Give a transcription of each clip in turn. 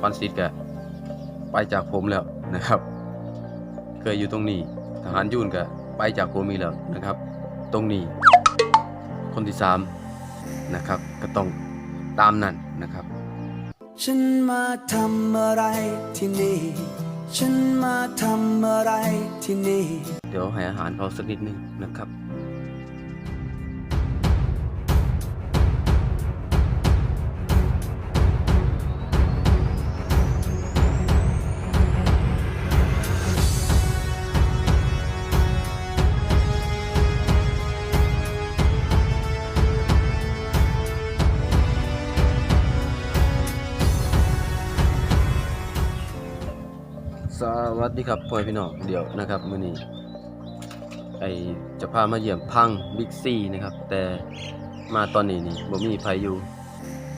ควันซิดก็ไปจากผมแล้วนะครับ เคยอยู่ตรงนี้ ทหารยุ่นก็ไปจากผมอีกแล้วนะครับ ตรงนี้ คนที่สามนะครับ ก็ต้องตามนั้นนะครับ ฉันมาทำอะไรที่นี่ ฉันมาทำอะไรที่นี่ เดี๋ยวให้อาหารเขาสักนิดนึงนะครับ วัสดีครับพ่อพี่น้องเดี๋ยวนะครับมื้อนี้ไอจะพามาเยี่ยมพังบิ๊กซีนะครับ แต่มาตอนนี้นี่บ่มีไผอยู่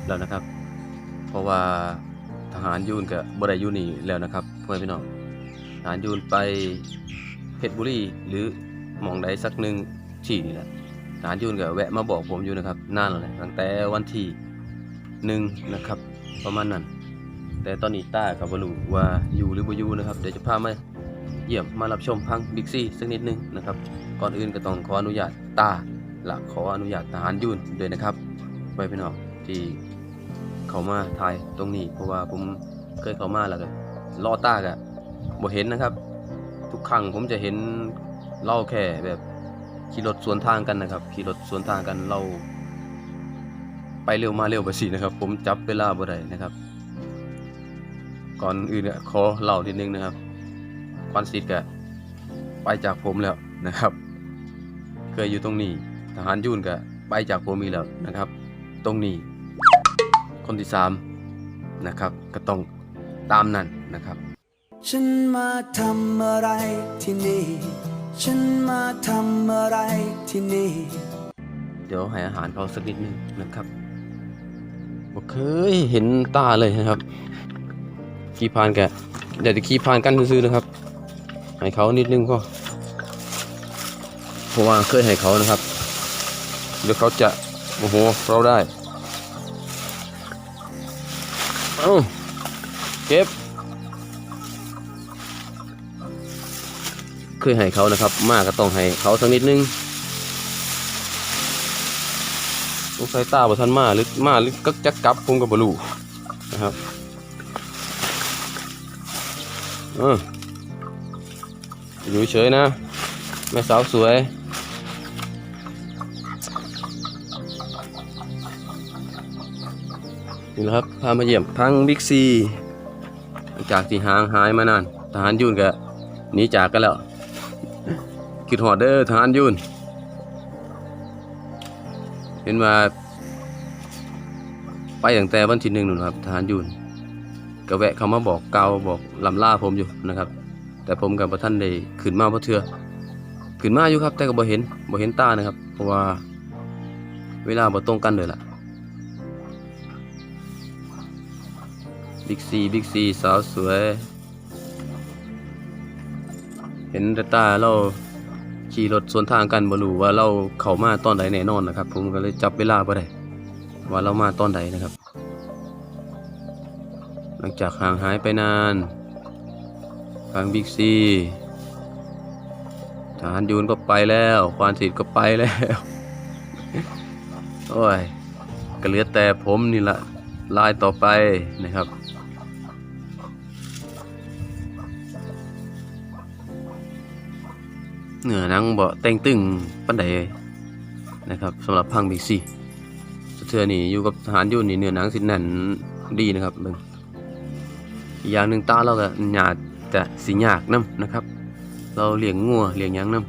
แล้วนะครับ เพราะว่าทหารยูนกับบ่ได้อยู่นี่แล้วนะครับพ่อพี่น้องทหารยูนไปเพชรบุรีหรือมองใดสักหนึ่งที่นี่แหละทหารยูนก็แวะมาบอกผมอยู่นะครับนานแล้วแหละตั้งแต่วันที่หนึ่งนะครับ ประมาณนั้น แต่ตอนนี้ต้ากับบรูว่าอยู่หรือบ่อยู่นะครับเดี๋ยวจะพามาเยี่ยมมารับชมพังบิ๊กซี่สักนิดนึงนะครับก่อนอื่นก็ต้องขออนุญาตต้าและขออนุญาตทหารยุนด้วยนะครับไว้พี่น้องที่เขามาถ่ายตรงนี้ เพราะว่าผมเคยเขามาแล้วก็ล่อต้ากะบ่เห็นนะครับ ทุกครั้งผมจะเห็นเล่าแค่แบบขี่รถสวนทางกันนะครับขี่รถสวนทางกันเรา ไปเร็วมาเร็วไปสินะครับ ผมจับเวลาบ่ได้นะครับ ก่อนอื่นเนี่ยขอเล่าทีนึงนะครับควันซิดก็ไปจากผมแล้วนะครับ เคยอยู่ตรงนี้ ทหารยุ่นก็ไปจากผมอีกแล้วนะครับ ตรงนี้ คนที่สามนะครับ ก็ต้องตามนั้นนะครับ ฉันมาทำอะไรที่นี่ ฉันมาทำอะไรที่นี่ เดี๋ยวให้อาหารเขาสักนิดนึงนะครับบ่เคยเห็นตาเลยนะครับ ขี่พานแกเดี๋ยวจะขี่พานกันซื้อนะครับให้เขานิดนึงก็เพราะว่าเคยให้เขานะครับเดี๋ยวเขาจะโมโหเราได้เอ้าเก็บ เคยให้เขานะครับ มากก็ต้องให้เขาสักนิดนึงสงสัยตาบ่ทันมาหรือมาหรือก็จะกลับผมก็บ่รู้นะครับ อออยู่เฉยนะ แม่สาวสวย นี่แหละครับ พามาเยี่ยมพังบิ๊กซีจากที่ห่างหายมานาน ทหารยุ่นก็หนีจากกันแล้วคิดหอดเด้อทหารยุ่นเห็นว่าไปตั้งแต่วันที่หนึ่งนู่นครับทหารยูน ก็แวะเขามาบอกเกาบอกลำล่าผมอยู่นะครับ แต่ผมกับท่านได้ขึ้นมาเพราะเทือขึ้นมาอยู่ครับแต่ก็บ่เห็นบ่เห็นตานะครับ เพราะว่าเวลาบ่ตรงกันเลยล่ะบิ๊กซีบิ๊กซีสาวสวย เห็นแต่ตาเราขี่รถสวนทางกันบ่รู้ว่าเราเข้ามาตอนใดแน่นอนนะครับ ผมก็เลยจับเวลาบ่ได้ว่าเรามาตอนใดนะครับ หลังจากห่างหายไปนานทางบิ๊กซีทหารยูนก็ไปแล้วควานสิทธิ์ก็ไปแล้ว โอ้ยก็เหลือแต่ผมนี่ละลายต่อไปนะครับ เหนือนังเบ่แต่งตึงปันใดนะครับสำหรับพังบิ๊กซีเทือนี่อยู่กับทหารยู่นี่เหนือหนังสิแน่นดีนะครับเบิ่ง อีกอย่างหนึ่งตาเราก็หยาดแต่สีหยากน้ำนะครับ เราเลี้ยงงัวเลี้ยงยังน้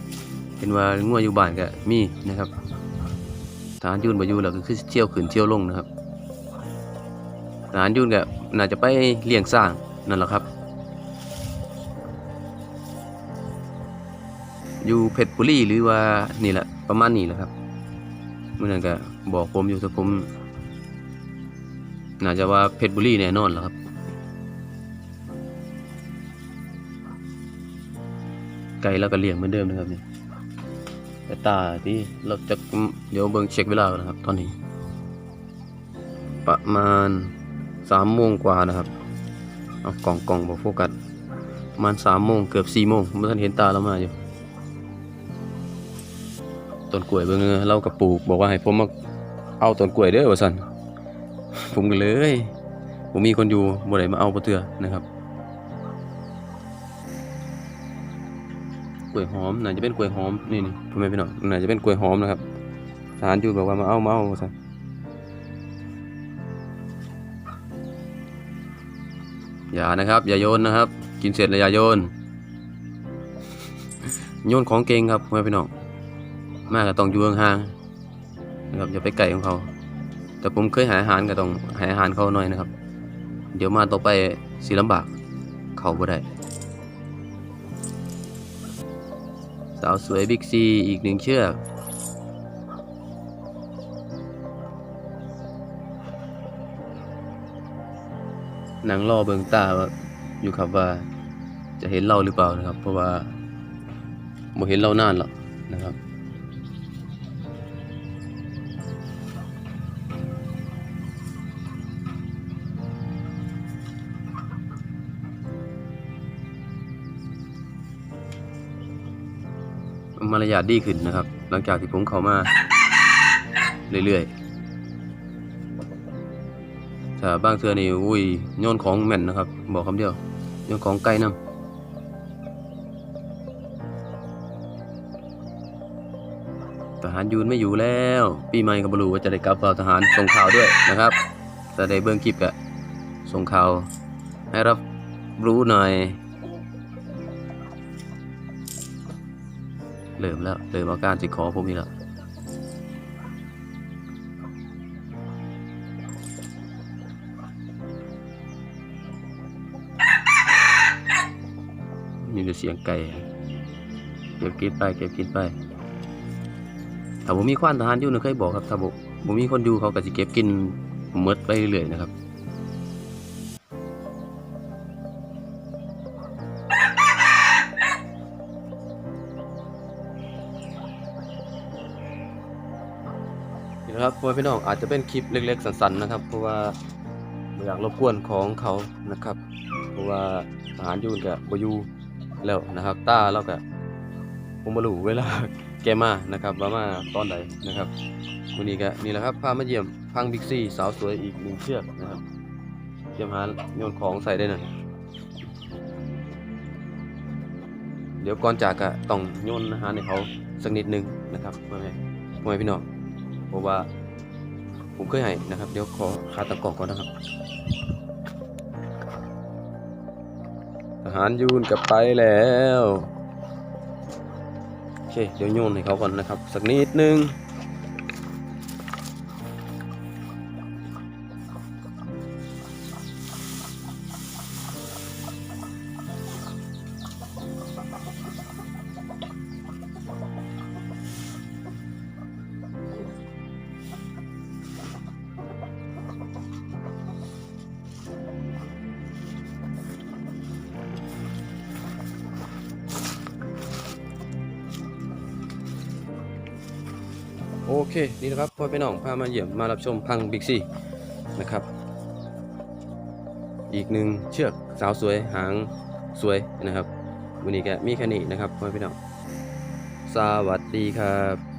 ำเห็นว่างัวอยู่บ้านก็มีนะครับทหารยุ่นบ่อยู่แล้วก็คือเที่ยวขึ้นเที่ยวลงนะครับทหารยุ่นก็น่าจะไปเลี้ยงสร้างนั่นแหละครับ อยู่เพชรบุรีหรือว่านี่แหละประมาณนี้แหละครับเมื่อนั้นก็บอกผมอยู่แต่ผมน่าจะว่าเพชรบุรีแน่นอนแหล้วครับ ไก่เราก็เลี้ยงเหมือนเดิมนะครับนี่แต่ตาที่เราจะเดี๋ยวเบิ่งเช็คเวลานะครับ ตอนนี้ ประมาณสามโมงกว่านะครับเอากล่องกล่องบอกโฟกัสประมาณสามโมงเกือบสี่โมงเมื่อท่านเห็นตาเรามาอยู่ต้นกล้วยเบิ่งเรากับปลูกบอกว่าให้ผมมาเอาต้นกล้วยเด้อว่าซั่นผมก็เลยผมมีคนอยู่บ่ได้มาเอาบ่เทื่อนะครับ กล้วยหอมน่าจะเป็นกล้วยหอมนี่นี่พ่อแม่พี่น้องน่าจะเป็นกล้วยหอมนะครับทหารอยู่บอกว่ามาเอามาเอาว่าซั่นอย่านะครับ อย่าโยนนะครับ กินเสร็จแล้วอย่าโยน โยนของเก่งครับพ่อแม่พี่น้องมากก็ต้องอยู่ห่างๆนะครับอย่าไปไก่ของเขา แต่ผมเคยหาอาหารก็ต้องหาอาหารเขาหน่อยนะครับ เดี๋ยวมาต่อไปสีลำบาก เขาบ่ได้าวสวยบิ๊กซีอีกหนึ่งเชือก หนังรอเบิงตาว่าอยู่ครับว่าจะเห็นเราหรือเปล่านะครับ เพราะว่าบ่เห็นเรานานหรอกนะครับ มารยาทดีขึ้นนะครับ หลังจากที่ผมเข้ามาเรื่อยๆถ้าบางเทือนี่อุ้ยโยนของแม่นนะครับ บอกคำเดียวโยนของไกลนำทหารยูนไม่อยู่แล้ว ปีใหม่ก็บ่รู้ว่าจะได้กลับเปล่าทหารส่งข่าวด้วยนะครับแต่ได้เบิ่งคลิปก็ส่งข่าวให้รับรู้หน่อย เริ่มแล้วเริ่มอาการสิขอผมอีกแล้วมีแต่เสียงไก่เก็บกินไปเก็บกินไปถ้าผมมีควานทหารอยู่นะเคยบอกครับถ้าผมผมมีคนอยู่เขาก็จะเก็บกินหมดไปเรื่อยๆนะครับ นะครับพ่อพี่น้องอาจจะเป็นคลิปเล็กๆสั้นๆนะครับ เพราะว่าอยากรบกวนของเขานะครับ เพราะว่าทหารยูนกับบอยูแล้วนะครับตาเราก็ผมบ่รู้เวลาแกมานะครับว่ามาตอนใดนนะครับวันนี้ก็นี่แหละครับพามาเยี่ยมพังบิ๊กซี่สาวสวยอีกหนึ่งเชือกนะครับเตรียมหาโยนของใส่ได้น่อยเดี๋ยวก่อนจากก็ต้องโยนอาหารให้เขาสักนิดนึงนะครับพ่อแม่พ่อแม่พี่น้อง ราะว่าผมเคยให้นะครับ เดี๋ยวขอคาตังกล่องก่อนนะครับทหารยูนกลับไปแล้ว โอเค เดี๋ยวโยนให้เขาก่อนนะครับ สักนิดนึง โอเคนี่นะครับพ่อพี่น้องพามาเยี่ยมมารับชมพังบิ๊กซีนะครับ อีกหนึ่งเชือกสาวสวยหางสวยนะครับวันนี้ก็มีแค่นี้นะครับพ่อพี่น้องสวัสดีครับ